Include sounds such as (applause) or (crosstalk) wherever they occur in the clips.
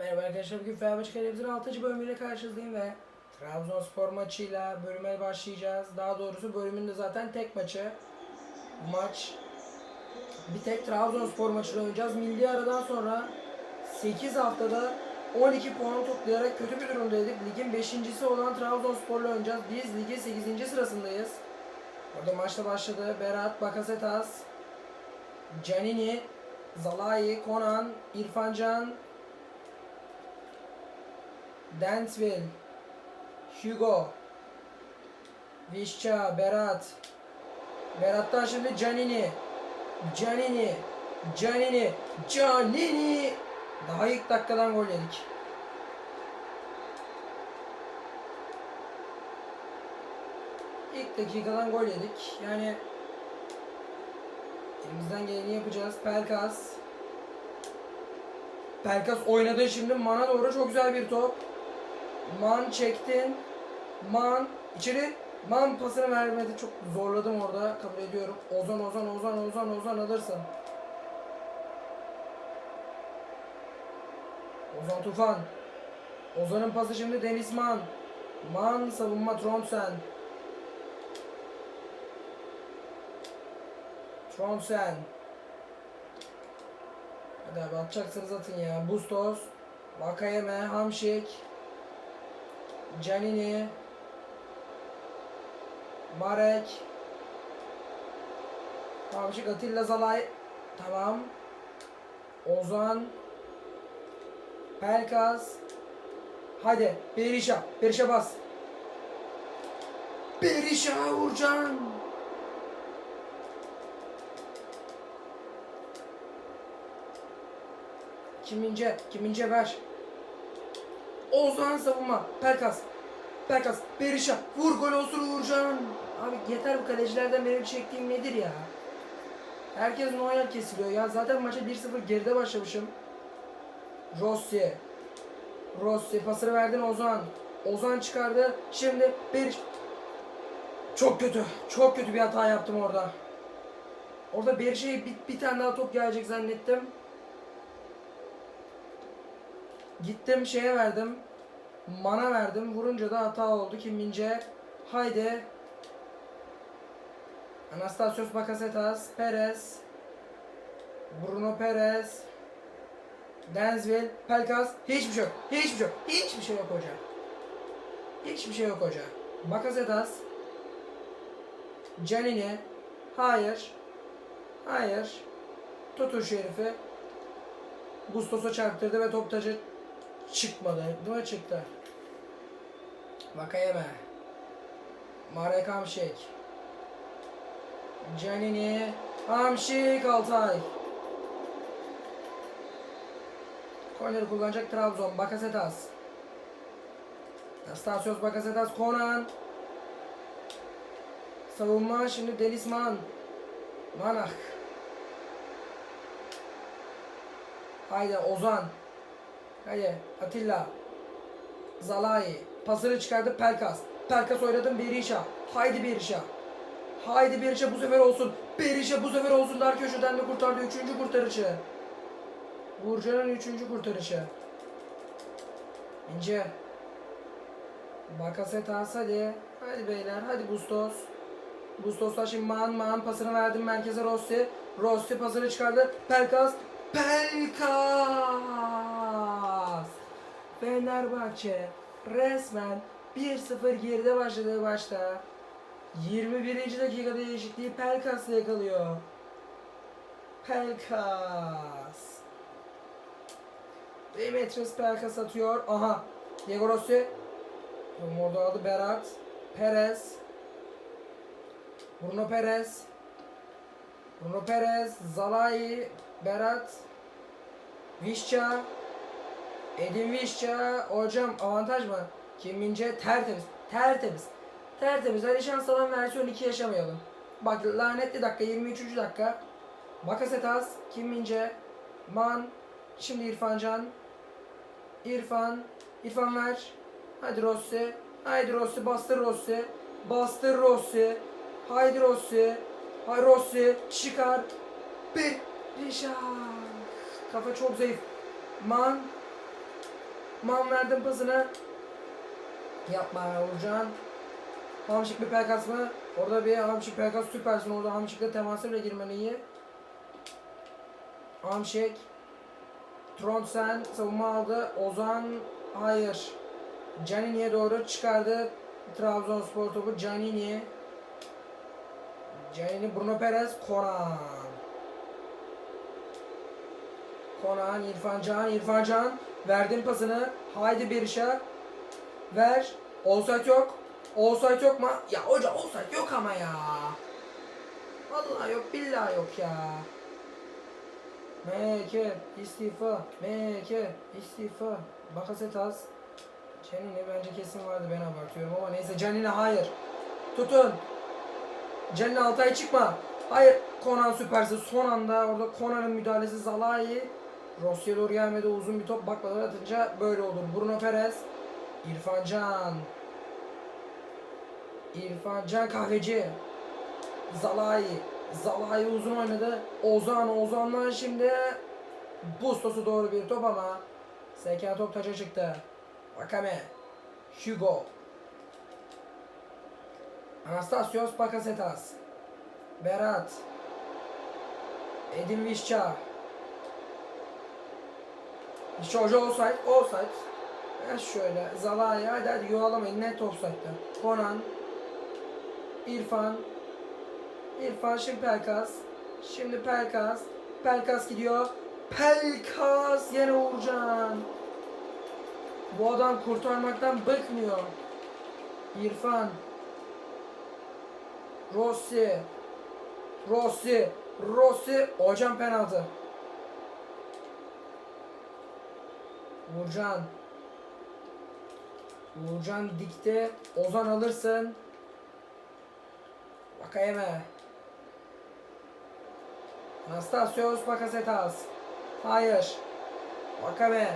Merhaba arkadaşlar bugün Fenerbahçe Karayip'in 6. bölümüyle karşınızdayım ve Trabzonspor maçıyla bölüme başlayacağız. Daha doğrusu bölümün de zaten tek maçı. Maç bir tek Trabzonspor maçını oynayacağız. Milli aradan sonra 8 haftada 12 puan toplayarak kötü bir durumdaydık. Ligin 5.si olan Trabzonspor'la oynayacağız. Biz ligin 8. sırasındayız. Orada maçta başladı. Berat, Bakasetas, Canini, Zalai, Konan, İrfancan, Dansville, Hugo, Vişça, Berat. Berat'tan şimdi Canini. Canini. Canini. Canini. Daha ilk dakikadan gol yedik. İlk dakikadan gol yedik. Yani elimizden geleni yapacağız. Pelkas. Pelkas oynadı şimdi. Man'a doğru çok güzel bir top. Man çektin. Man içeri. Man pasını vermedi. Çok zorladım orada. Kabul ediyorum. Ozan Ozan Ozan Ozan Ozan alırsın. Ozan Tufan. Ozan'ın pası şimdi Deniz Man. Man savunma Trondsen. Trondsen. Hadi abi atacaksınız atın ya. Bustos. Vakayeme. Hamşik. Canini. Marek. Hamşik Atilla Zalay. Tamam. Ozan. Pelkas. Hadi. Berisha. Berisha bas. Berisha Uğurcan. Kimince? Kimince ver. Ozan savunma. Pelkas. Pelkas. Berisha. Vur gol olsun Uğurcan. Abi yeter bu kalecilerden benim çektiğim nedir ya? Herkes Neuer kesiliyor ya. Zaten maça 1-0 geride başlamışım. Rossi. Rossi pasını verdin Ozan. Ozan çıkardı. Şimdi bir çok kötü. Çok kötü bir hata yaptım orada. Orada bir şey bir, bir tane daha top gelecek zannettim. Gittim şeye verdim. Mana verdim. Vurunca da hata oldu. Kim Mince. Haydi. Anastasios Bakasetas. Perez. Bruno Perez. Denzville. Pelkas. Hiçbir şey yok. Hiçbir şey yok. Hiçbir şey yok hoca. Hiçbir şey yok hoca. Bakasetas. Canini. Hayır. Hayır. Tutun şu herifi. Bustos'a çarptırdı ve top tacı çıkmadı. Değil mi çıktı? Vakayeme. Marek Hamşik. Canini. Hamşik Altay. Korner kullanacak Trabzon. Bakasetas. Anastasios Bakasetas. Konan. Savunma şimdi Delisman. Manak. Haydi Ozan. Haydi Atilla. Zalai. Pasını çıkardı Pelkas. Pelkas oynadı Berisha. Haydi Berisha. Haydi Berisha bu sefer olsun. Berisha bu sefer olsun. Dar köşeden de kurtardı. Üçüncü kurtarışı. Burcan'ın üçüncü kurtarışı. İnce. Bakasetas hadi. Hadi beyler. Hadi Bustos. Bustos'ta şimdi Man Man pasını verdim merkeze Rossi. Rossi pasını çıkardı. Pelkas. Pelkas. Fenerbahçe resmen 1-0 geride başladığı başta 21. dakikada değişikliği Pelkas'la yakalıyor. Pelkas. Demetrius Pelkas atıyor. Aha. Diego Rossi. Orada adı Berat. Perez. Bruno Perez. Bruno Perez. Zalai. Berat. Vişça. Edin Vişça. Hocam avantaj mı? Kim Mince tertemiz. Tertemiz. Tertemiz. Hadi şans alan versiyon 2 yaşamayalım. Bak lanetli dakika 23. dakika. Bakasetas. Kim Mince. Man. Şimdi İrfancan. İrfan. İrfan ver. Hadi Rossi. Haydi Rossi. Bastır Rossi. Bastır Rossi. Haydi Rossi. Hay Rossi. Çıkar. Bir. Rişa. Kafa çok zayıf. Man. Man verdim pasını. Yapma Uğurcan. Hamşik bir pelkas mı? Orada bir Hamşik pelkas süpersin. Orada Hamşik'le teması bile girmen iyi. Hamşik. Trondsen savunma aldı. Ozan hayır. Canini'ye doğru çıkardı. Trabzonspor topu Canini. Canini Bruno Perez Konan. Konan İrfan Can İrfan Can verdim pasını. Haydi Berisha. Ver. Offside yok. Offside yok mu? Ya hoca offside yok ama ya. Vallahi yok billahi yok ya. MK istifa. MK istifa. Bakasetas. Canini bence kesin vardı ben abartıyorum ama neyse Canini hayır. Tutun. Canini Altay çıkma. Hayır Konan süpersi. Son anda orada Konan'ın müdahalesi Zalai. Rossi'ye doğru gelmedi uzun bir top baklalar atınca böyle olur. Bruno Perez. İrfan Can. İrfan Can kahveci. Zalai. Zalai uzun oynadı. Ozan. Ozan'dan şimdi Bustos'u doğru bir top ama Seken top taça çıktı. Vakame. Hugo. Anastasios Bakasetas. Berat. Edin Vişça. Hoca offside. Offside. Ya şöyle. Zalai hadi hadi yuvalamayın. Net offside'da. Konan. İrfan. İrfan şimdi Pelkas. Şimdi Pelkas. Pelkas gidiyor. Pelkas yine Uğurcan. Bu adam kurtarmaktan bıkmıyor. İrfan. Rossi. Rossi. Rossi. Hocam penaltı. Uğurcan. Uğurcan dikte. Ozan alırsın. Vakayeme. Anastasios Bakasetas. Hayır. Vakame.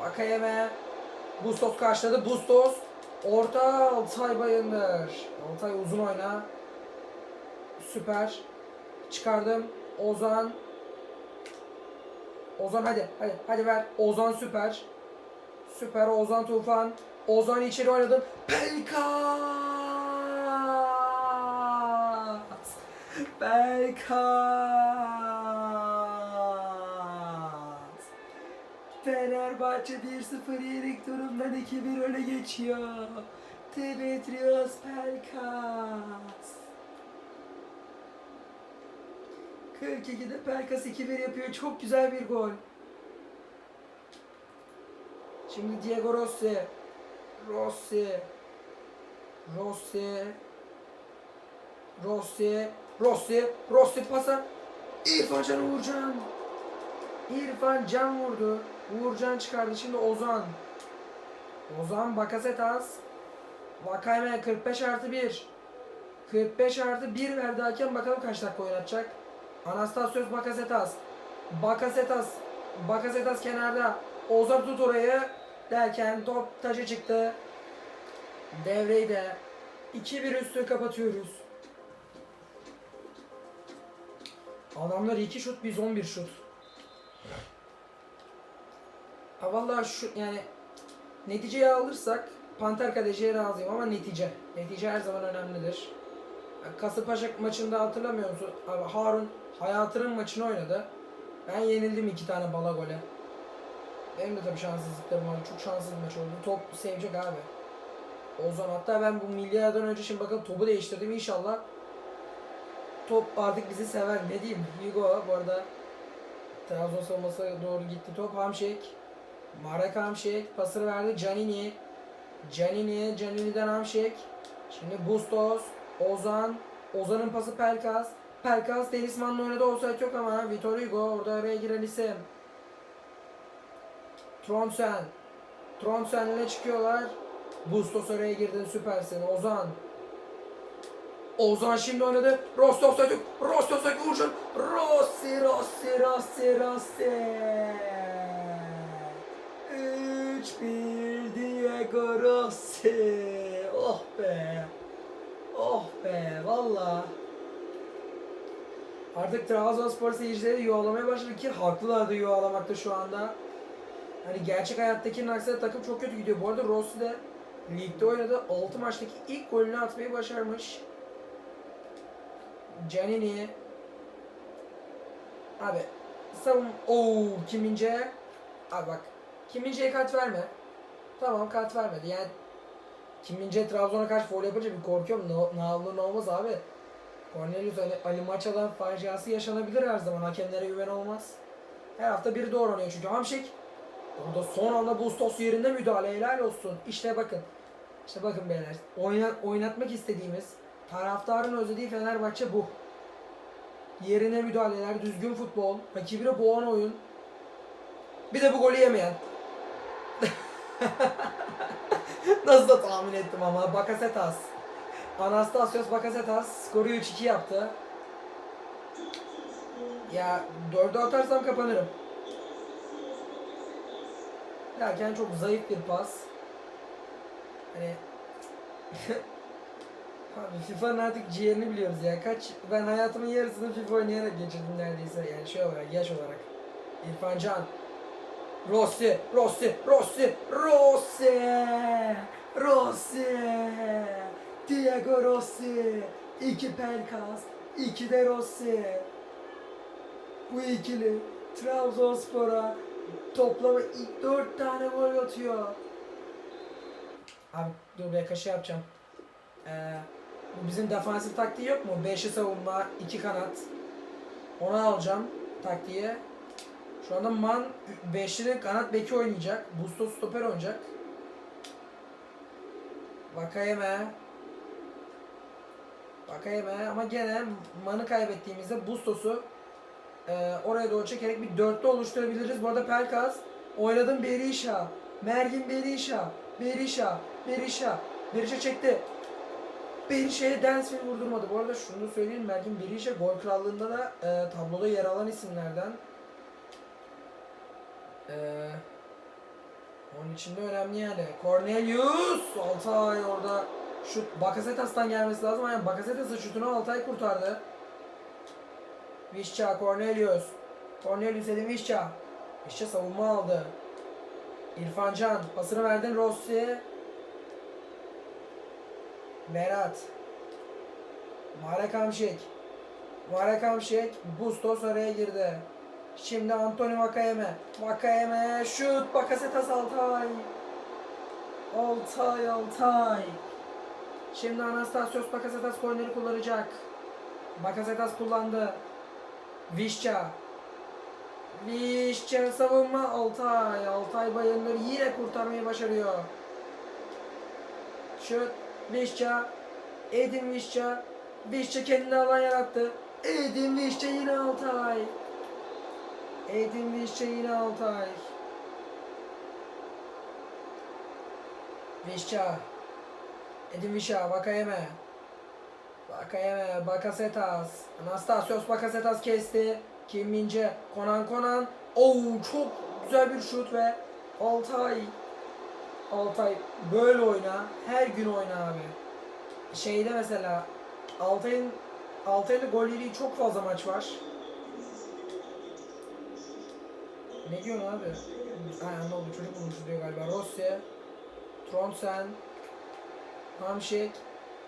Vakayeme. Bustos karşıladı. Bustos. Orta Altay Bayındır. Altay uzun oyna. Süper. Çıkardım. Ozan. Ozan hadi. Hadi. Hadi ver. Ozan süper. Süper Ozan Tufan. Ozan içeri oynadı. Pelkas. Pelkas. Fenerbahçe 1-0 yenik durumdan 2-1 öne geçiyor. Demetrios Pelkas. 42'de Pelkas 2-1 yapıyor. Çok güzel bir gol. Şimdi Diego Rossi. Rossi. Rossi. Rossi. Rossi. Rossi pasa. İrfan Can Uğurcan. İrfan Can vurdu. Uğurcan çıkardı. Şimdi Ozan. Ozan Bakasetas. Vakayme 45 artı 1. 45 artı 1 verdi hakem. Bakalım kaç dakika oynatacak. Anastasios Bakasetas. Bakasetas. Bakasetas kenarda. Ozan tut orayı derken top taca çıktı. Devreyi de 2-1 üstü kapatıyoruz. Adamlar 2 şut biz 11 şut. Ha vallahi şu yani neticeyi alırsak Panter Kaleci'ye razıyım ama netice. Netice her zaman önemlidir. Kasımpaşa maçında hatırlamıyor musun? Abi Harun hayatının maçını oynadı. Ben yenildim iki tane bala gole. Benim de tabii şanssızlıklarım var. Çok şanssız bir maç oldu. Top sevecek abi. Ozan hatta ben bu milyardan önce şimdi bakın topu değiştirdim inşallah. Top artık bizi sever. Ne diyeyim? Hugo bu arada Trabzon savunması doğru gitti top. Hamşek. Marek Hamşek pasını verdi. Canini. Canini. Canini'den Hamşek. Şimdi Bustos. Ozan. Ozan'ın pası Pelkas. Pelkas Denizman'la oynadı. Offside yok ama Vitor Hugo orada araya giren isim. Tromsen. Tromsen'le çıkıyorlar. Bustos oraya girdin süpersin. Ozan. Ozan şimdi oynadı. Rostov Satuk. Rostov Satuk vuruşun. Rossi, Rossi, Rossi, Rossi. 3-1 Diego Rossi. Oh be. Oh be. Valla. Artık Trabzonspor seyircileri yuvalamaya başladı ki haklılar da yuvalamakta şu anda. Hani gerçek hayattakinin aksine takım çok kötü gidiyor. Bu arada Rossi de ligde oynadı. 6 maçtaki ilk golünü atmayı başarmış. Canini. Abi savun... Oo Kim Min-jae. Abi bak. Kim Min-jae'ye kart verme. Tamam kart vermedi. Yani Kim Min-jae Trabzon'a karşı foul yapınca bir korkuyorum. Ne, ne ne olmaz abi. Cornelius Ali, Ali Maça'dan faciası yaşanabilir her zaman. Hakemlere güven olmaz. Her hafta biri doğru oynuyor çünkü. Hamşik. Orada son anda Bustos yerinde müdahale helal olsun. İşte bakın. İşte bakın beyler. Oyna, oynatmak istediğimiz, taraftarın özlediği Fenerbahçe bu. Yerine müdahaleler, düzgün futbol, rakibine boğan oyun. Bir de bu golü yemeyen. (laughs) Nasıl da tahmin ettim ama Bakasetas. Anastasios Bakasetas skoru 3-2 yaptı. Ya 4'e atarsam kapanırım. Derken çok zayıf bir pas. Hani (laughs) Abi FIFA'nın artık ciğerini biliyoruz ya. Kaç ben hayatımın yarısını FIFA oynayarak geçirdim neredeyse yani şey olarak yaş olarak. İrfan Can. Rossi, Rossi, Rossi, Rossi, Rossi, Diego Rossi, iki Pelkas, iki de Rossi. Bu ikili Trabzonspor'a toplama ilk dört tane gol atıyor. Abi dur bir kaşı yapacağım. Ee, bizim defansif taktiği yok mu? Beşi savunma, iki kanat. Onu alacağım taktiğe. Şu anda Man beşli kanat beki oynayacak. Bustos stoper oynayacak. Vakayeme. Vakayeme ama gene Man'ı kaybettiğimizde Bustos'u e, oraya doğru çekerek bir dörtlü oluşturabiliriz. Bu arada Pelkas oynadım Berisha. Mergin Berisha. Berisha. Berisha. Berisha çekti. Berisha'ya Dansville vurdurmadı. Bu arada şunu söyleyeyim. Mergin Berisha gol krallığında da e, tabloda yer alan isimlerden. Ee, onun için de önemli yani. Cornelius! Altay orada şut Bakasetas'tan gelmesi lazım. Yani Bakasetas'ın şutunu Altay kurtardı. Vişça, Cornelius. Cornelius edin Vişça. Vişça savunma aldı. İrfan Can. Pasını verdin Rossi. Berat. Marek Hamşik. Marek Hamşik. Bustos araya girdi. Şimdi Anthony Vakayeme. Vakayeme şut. Bakasetas Altay. Altay Altay. Şimdi Anastasios Bakasetas korneri kullanacak. Bakasetas kullandı. Vişça. Vişça savunma Altay. Altay bayanları yine kurtarmayı başarıyor. Şut. Vişça. Edin Vişça. Vişça kendine alan yarattı. Edin Vişça yine Altay. Edin Vişça yine Altay. Vişça. Edin Vişça. Vakayeme. Vakayeme. Bakasetas. Anastasios Bakasetas kesti. Kim Mince. Konan Konan. Oo çok güzel bir şut ve Altay. Altay böyle oyna. Her gün oyna abi. Şeyde mesela Altay'ın Altay'la gol yediği çok fazla maç var. Ne diyorsun abi? Ne oldu çocuk bulmuş diyor galiba. Rossi, Tromsen, Hamşik,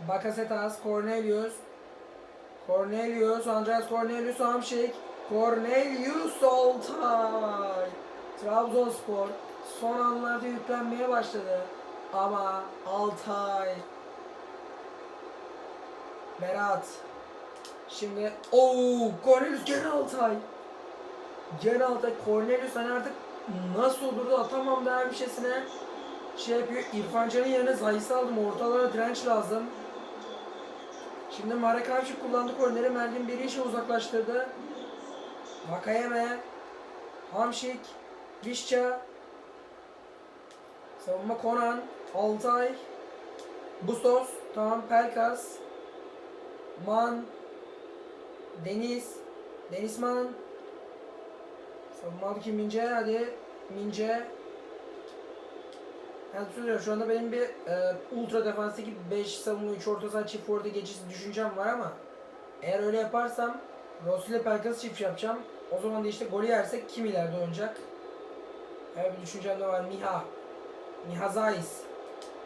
Bakasetas, Cornelius, Cornelius, Andreas Cornelius, Hamşik, Cornelius Altay. Trabzonspor son anlarda yüklenmeye başladı. Ama Altay. Berat. Şimdi ooo Cornelius gene Altay. Gene Altay. Cornelius hani artık nasıl olur da atamam der bir şeysine şey yapıyor. İrfan Can'ın yerine Zayis'i aldım. Ortalara direnç lazım. Şimdi Marek Avşik kullandı korneri. Melvin bir işe uzaklaştırdı. Vakayeme. Hamşik. Vişça. Savunma Konan. Altay. Bustos. Tamam. Pelkas. Man. Deniz. Denizman. Savunma ki Mince hadi. Mince. Yani söylüyorum şu anda benim bir e, ultra defanstaki 5 savunma 3 orta saha çift orta geçişi düşüncem var ama eğer öyle yaparsam Rossi ile Pelkas'ı çift yapacağım. O zaman da işte golü yersek kim ileride oynayacak? Öyle bir düşüncem de var. Miha. Miha Zayis.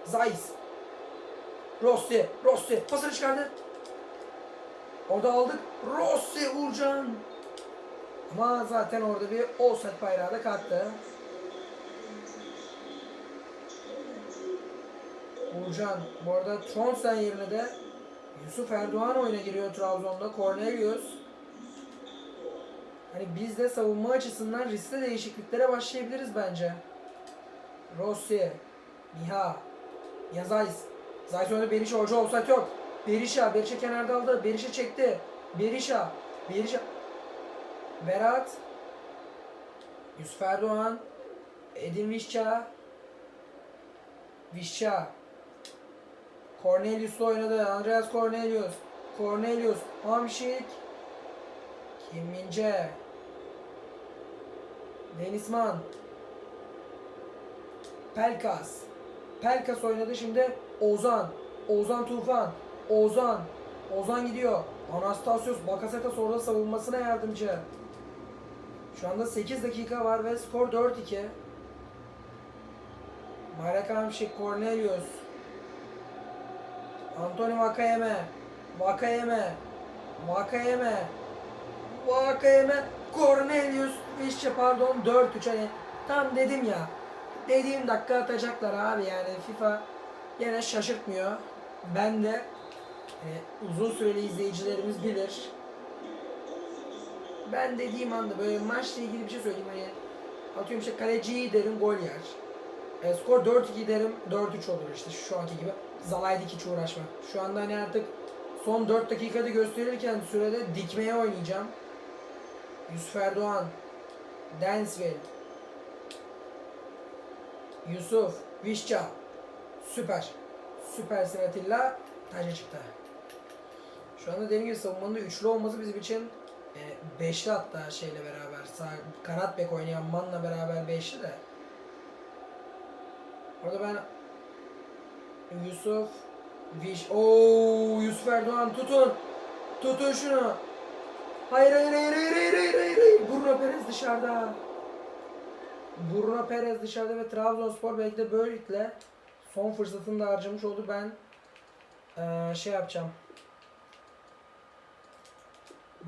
Zayis. Rossi. Rossi. Pasını çıkardı. Orada aldık. Rossi Uğurcan. Ama zaten orada bir offside bayrağı da kalktı. Uğurcan. Bu arada Tronsen yerine de Yusuf Erdoğan oyuna giriyor Trabzon'da. Cornelius. Hani biz de savunma açısından riskli değişikliklere başlayabiliriz bence. Rossi, Miha, Yazayis. Zayis önde Berisha hoca olsak yok. Berisha, Berisha kenarda aldı. Berisha çekti. Berisha, Berisha. Berat, Yusuf Erdoğan, Edin Vişça, Vişça, Cornelius'la oynadı. Andreas Cornelius, Cornelius, Hamşik, Kim Mince, Denizman, Pelkas, Pelkas oynadı. Şimdi Ozan, Ozan Tufan, Ozan, Ozan gidiyor. Anastasios Bakasetas orada savunmasına yardımcı. Şu anda 8 dakika var ve skor 4-2. Marek Hamşik, Cornelius, Anthony Vakayeme, Vakayeme, Vakayeme, Vakayeme, Cornelius, Vişçe pardon 4-3 hani tam dedim ya. Dediğim dakika atacaklar abi yani FIFA yine şaşırtmıyor. Ben de e, uzun süreli izleyicilerimiz bilir. Ben dediğim anda böyle maçla ilgili bir şey söyleyeyim hani atıyorum işte kaleciyi derim gol yer. E, skor 4-2 derim 4-3 olur işte şu anki gibi. Zalaydık hiç uğraşma. Şu anda hani artık son 4 dakikada gösterirken sürede dikmeye oynayacağım. Yusuf Erdoğan, Dansville, Yusuf, Vişça, süper. Süpersin Atilla, taca çıktı. Şu anda dediğim gibi savunmanın üçlü olması bizim için e, beşli hatta şeyle beraber. Sağ, kanat oynayan Man'la beraber beşli de. Orada ben Yusuf Viş Oo Yusuf Erdoğan tutun. Tutun şunu. Hayır hayır hayır hayır hayır hayır hayır. Bruno Perez dışarıda. Bruno Perez dışarıda ve Trabzonspor belki de böylelikle son fırsatını da harcamış oldu. Ben eee, şey yapacağım.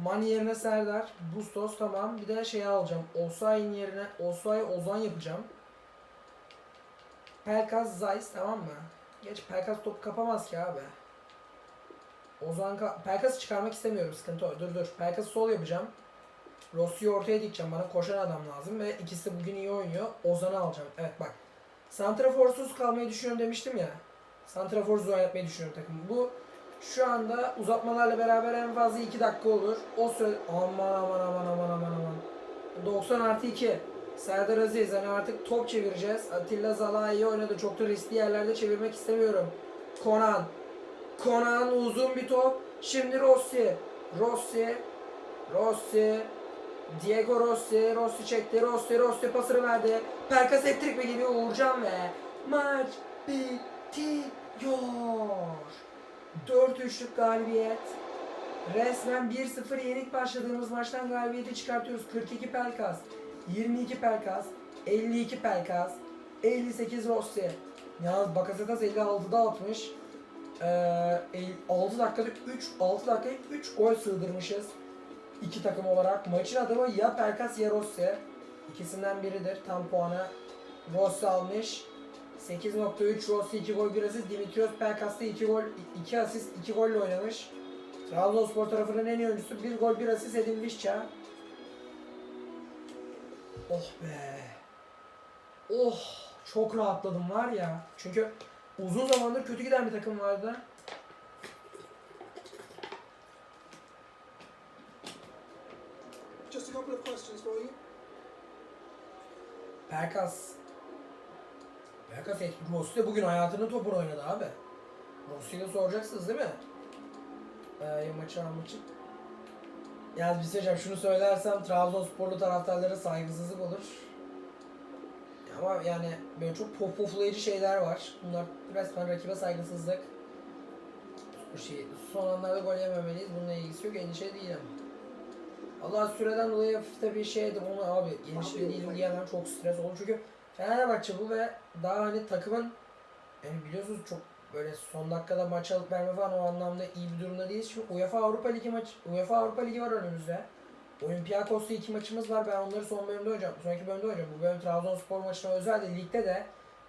Mani yerine Serdar, Bustos tamam. Bir de şey alacağım. Osay'ın yerine Osay Ozan yapacağım. Pelkas Zayis tamam mı? Geç Pelkas top kapamaz ki abi. Ozan ka- Pelkas'ı çıkarmak istemiyorum sıkıntı o. Dur dur. Pelkas'ı sol yapacağım. Rossi'yi ortaya dikeceğim. Bana koşan adam lazım ve ikisi bugün iyi oynuyor. Ozan'ı alacağım. Evet bak. Santraforsuz kalmayı düşünüyorum demiştim ya. Santraforsuz oynatmayı düşünüyorum takımı. Bu şu anda uzatmalarla beraber en fazla 2 dakika olur. O süre aman aman aman aman aman aman. 90 artı 2. Serdar Aziz hani artık top çevireceğiz. Atilla Zala iyi oynadı. Çok da riskli yerlerde çevirmek istemiyorum. Konan. Konan uzun bir top. Şimdi Rossi. Rossi. Rossi. Diego Rossi. Rossi çekti. Rossi. Rossi pasını verdi. Perkas ettirik mi geliyor Uğurcan ve maç bitiyor. 4-3'lük galibiyet. Resmen 1-0 yenik başladığımız maçtan galibiyeti çıkartıyoruz. 42 Pelkas, 22 Pelkas, 52 Pelkas, 58 Rossi. Yalnız Bakasetas 56'da atmış. Ee, el- 6 dakikada 3 6 dakikaya 3 gol sığdırmışız. İki takım olarak. Maçın adamı ya Pelkas ya Rossi. İkisinden biridir. Tam puanı Rossi almış. 8.3 Rossi 2 gol bir asist. Dimitrios Pelkas da 2 gol 2 asist 2 golle oynamış. Trabzonspor tarafının en iyi oyuncusu 1 gol 1 asist Edin Visca. Oh be. Oh çok rahatladım var ya. Çünkü uzun zamandır kötü giden bir takım vardı. Just a couple of questions for you. Pelkas et- Rossi de bugün hayatının topunu oynadı abi. Rossi'yle soracaksınız değil mi? Ee, maçı almak için. Yalnız bir şey söyleyeceğim. Şunu söylersem Trabzonsporlu taraftarlara saygısızlık olur. Ama yani böyle çok pop poflayıcı şeyler var. Bunlar resmen rakibe saygısızlık. Bu şey, son anlarda gol yememeliyiz. Bununla ilgisi yok. Endişe değilim. Allah süreden dolayı hafif de bir şeydi onu abi gençli değilim diyemem çok stres oldu çünkü Fenerbahçe bu ve daha hani takımın yani biliyorsunuz çok böyle son dakikada maç alıp verme falan o anlamda iyi bir durumda değiliz. Şimdi UEFA Avrupa Ligi maç UEFA Avrupa Ligi var önümüzde. Olympiakos'ta iki maçımız var. Ben onları son bölümde oynayacağım. Sonraki bölümde oynayacağım. Bu bölüm Trabzonspor maçına özel de ligde de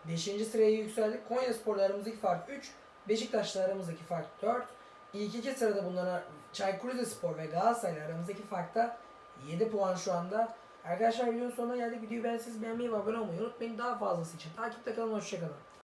5. sıraya yükseldik. Konya Spor'la fark 3. Beşiktaş'la aramızdaki fark 4. İlk iki sırada bunlara Çaykur Rizespor ve Galatasaray'la aramızdaki fark da 7 puan şu anda. Arkadaşlar videonun sonuna geldik. Videoyu beğendiyseniz beğenmeyi ve abone olmayı unutmayın. Daha fazlası için takipte kalın. Hoşçakalın.